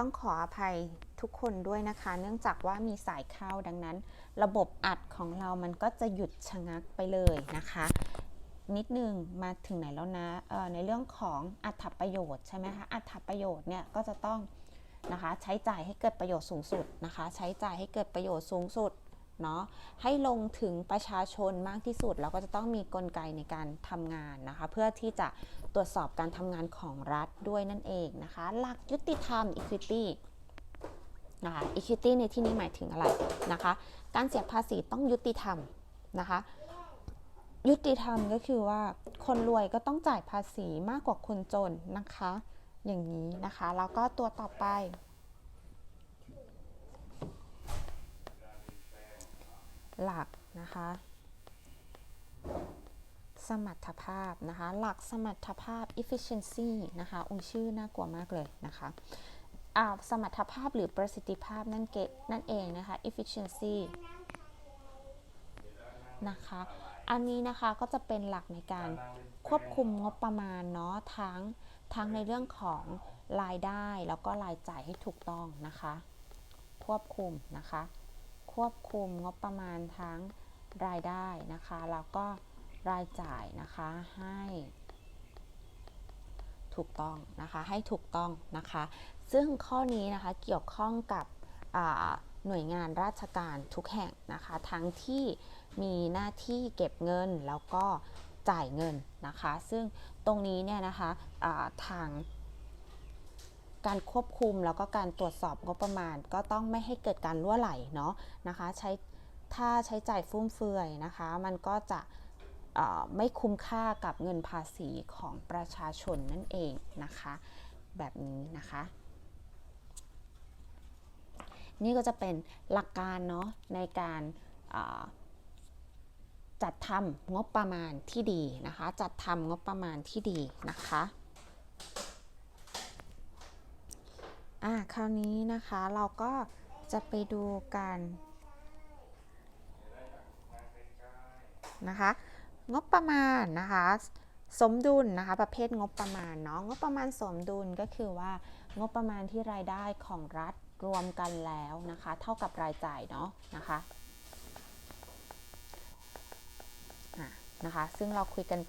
ต้องขออภัยทุกคนด้วยนะคะ เนื่องจากว่ามีสายเข้าดังนั้น ระบบอัดของเรามันก็จะหยุดชะงักไปเลยนะคะ นิดนึงมาถึงไหนแล้วนะเออในเรื่องของอัตประโยชน์ใช่ไหมคะอัตประโยชน์เนี่ยก็จะต้องนะคะใช้จ่ายให้เกิดประโยชน์สูงสุดนะคะ ใช้จ่ายให้เกิดประโยชน์สูงสุด เนาะให้ลงถึงประชาชนมากที่สุด แล้วก็จะต้องมีกลไกในการทำงานนะคะ เพื่อที่จะตรวจสอบการทำงานของรัฐด้วยนั่นเองนะคะ หลักยุติธรรม equity นะคะ equity ในที่นี้หมายถึงอะไรนะคะ การเสียภาษีต้องยุติธรรมนะคะ ยุติธรรมก็คือว่าคนรวยก็ต้องจ่ายภาษีมากกว่าคนจนนะคะ อย่างนี้นะคะ แล้วก็ตัวต่อไป หลักนะคะ สมรรถภาพนะคะ หลักสมรรถภาพ efficiency นะคะอุ้ยชื่อน่ากลัวมากเลยนะคะอ่าสมรรถภาพหรือประสิทธิภาพนั่นเกนั่นเองนะคะ efficiency นะคะ อันนี้นะคะก็จะเป็นหลักในการควบคุมงบประมาณเนาะทั้งทั้งในเรื่องของรายได้แล้วก็รายจ่ายให้ถูกต้องนะคะ ควบคุมนะคะ ควบคุมงบประมาณทั้งรายได้นะคะ แล้วก็รายจ่ายนะคะให้ถูกต้องนะคะให้ถูกต้องนะคะ ซึ่งข้อนี้นะคะเกี่ยวข้องกับหน่วยงานราชการทุกแห่งนะคะ ทั้งที่มีหน้าที่เก็บเงินแล้วก็จ่ายเงินนะคะ ซึ่งตรงนี้เนี่ยนะคะอ่าทาง การควบคุมแล้วก็การตรวจสอบงบประมาณ ก็ต้องไม่ให้เกิดการรั่วไหลเนาะนะคะ ใช้ถ้าใช้จ่ายฟุ่มเฟือยนะคะ มันก็จะไม่คุ้มค่ากับเงินภาษีของประชาชนนั่นเองนะคะ แบบนี้นะคะ นี่ก็จะเป็นหลักการเนาะในการจัดทำงบประมาณที่ดีนะคะ จัดทำงบประมาณที่ดีนะคะ อะ คราวนี้นะคะเราก็จะไปดูกันนะคะ งบประมาณนะคะ สมดุลนะคะ ประเภทงบประมาณเนาะงบประมาณสมดุลก็คือว่างบประมาณที่รายได้ของรัฐรวมกันแล้วนะคะ เท่ากับรายจ่ายเนาะนะคะอะนะคะ ซึ่งเราคุยกันไป